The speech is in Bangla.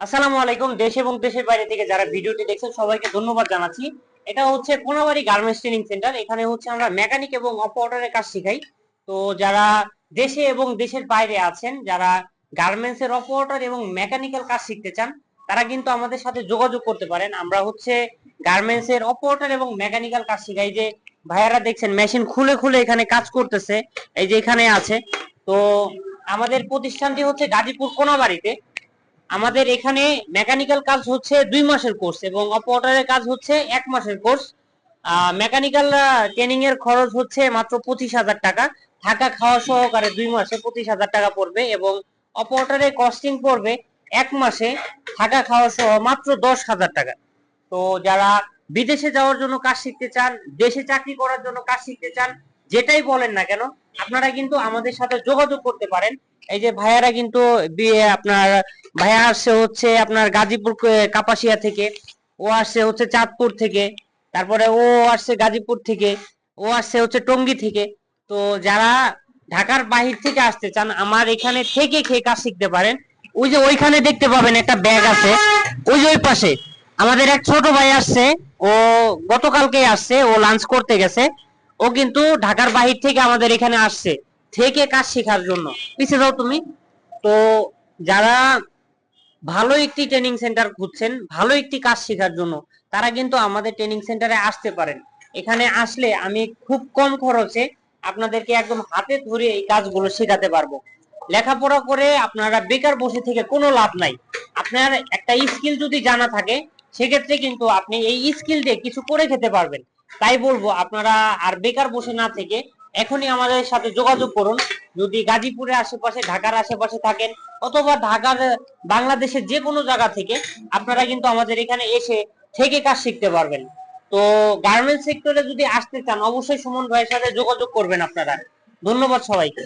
আসসালামু আলাইকুম, দেশ এবং দেশের বাইরে থেকে যারা ভিডিওটি দেখছেন, সবাইকে ধন্যবাদ জানাচ্ছি। এটা হচ্ছে কোনাবাড়ি গার্মেন্টস ট্রেনিং সেন্টার। এখানে হচ্ছে আমরা মেকানিক এবং অপারেটরের কাজ শেখাই। তো যারা দেশে এবং দেশের বাইরে আছেন, যারা গার্মেন্টস এর অপারেটর এবং মেকানিক্যাল কাজ শিখতে চান, তারা কিন্তু আমাদের সাথে যোগাযোগ করতে পারেন। আমরা হচ্ছে গার্মেন্টস এর অপারেটর এবং মেকানিক্যাল কাজ শেখাই। যে ভাইয়ারা দেখছেন, মেশিন খুলে খুলে এখানে কাজ করতেছে, এই যে এখানে আছে। তো আমাদের প্রতিষ্ঠানটি হচ্ছে গাজীপুর কোনাবাড়িতে। আমাদের এখানে মেকানিক্যাল কাজ হচ্ছে দুই মাসের কোর্স এবং অপারেটরের কাজ হচ্ছে এক মাসের কোর্স মেকানিক্যাল ট্রেনিং এর খরচ হচ্ছে মাত্র পঁচিশ হাজার টাকা। থাকা খাওয়া সহকারে দুই মাসে পঁচিশ হাজার টাকা পড়বে এবং অপারেটরের কস্টিং পড়বে এক মাসে থাকা খাওয়া সহ মাত্র দশ হাজার টাকা। তো যারা বিদেশে যাওয়ার জন্য কাজ শিখতে চান, দেশে চাকরি করার জন্য কাজ শিখতে চান, যেটাই বলেন না কেন আপনারা কিন্তু আমাদের সাথে যোগাযোগ করতে পারেন। এই যে ভাইয়ারা কিন্তু আপনার, ভাইয়া আসছে হচ্ছে আপনার গাজীপুর কাপাসিয়া থেকে। ও আসছে হচ্ছে চাঁদপুর থেকে। তারপরে ও আসছে গাজীপুর থেকে। ও আসছে হচ্ছে টঙ্গী থেকে। তো যারা ঢাকার বাহির থেকে আসতে চান, আমার এখানে থেকে খেয়ে কাজ শিখতে পারেন। ওই যে ওইখানে দেখতে পাবেন একটা ব্যাগ আছে। ওই যে ওই পাশে। আমাদের এক ছোট ভাই আসছে। ও গতকালকে আসছে। ও লাঞ্চ করতে গেছে। ও কিন্তু ঢাকার বাহির থেকে আমাদের এখানে আসছে, থেকে কাজ শেখার জন্য। পিছিয়ে যাও তুমি। তো যারা ভালো একটি ট্রেনিং সেন্টার খুঁজছেন, ভালো একটি কাজ শেখার জন্য, তারা কিন্তু আমাদের ট্রেনিং সেন্টারে আসতে পারেন। এখানে আসলে আমি খুব কম খরচে আপনাদেরকে একদম হাতে ধরে এই কাজগুলো শেখাতে পারব। লেখাপড়া করে আপনারা বেকার বসে থেকে কোনো লাভ নাই। আপনার একটা স্কিল যদি জানা থাকে, সেক্ষেত্রে কিন্তু আপনি এই স্কিল দিয়ে কিছু করে খেতে পারবেন। তাই বলব আপনারা আর বেকার বসে না থেকে এখনই আমাদের সাথে যোগাযোগ করুন। যদি গাজীপুরের আশেপাশে, ঢাকার আশেপাশে থাকেন অথবা ঢাকার, বাংলাদেশের যে কোনো জায়গা থেকে আপনারা কিন্তু আমাদের এখানে এসে থেকে কাজ শিখতে পারবেন। তো গার্মেন্টস সেক্টরে যদি আসতে চান, অবশ্যই সুমন ভাইয়ের সাথে যোগাযোগ করবেন আপনারা। ধন্যবাদ সবাইকে।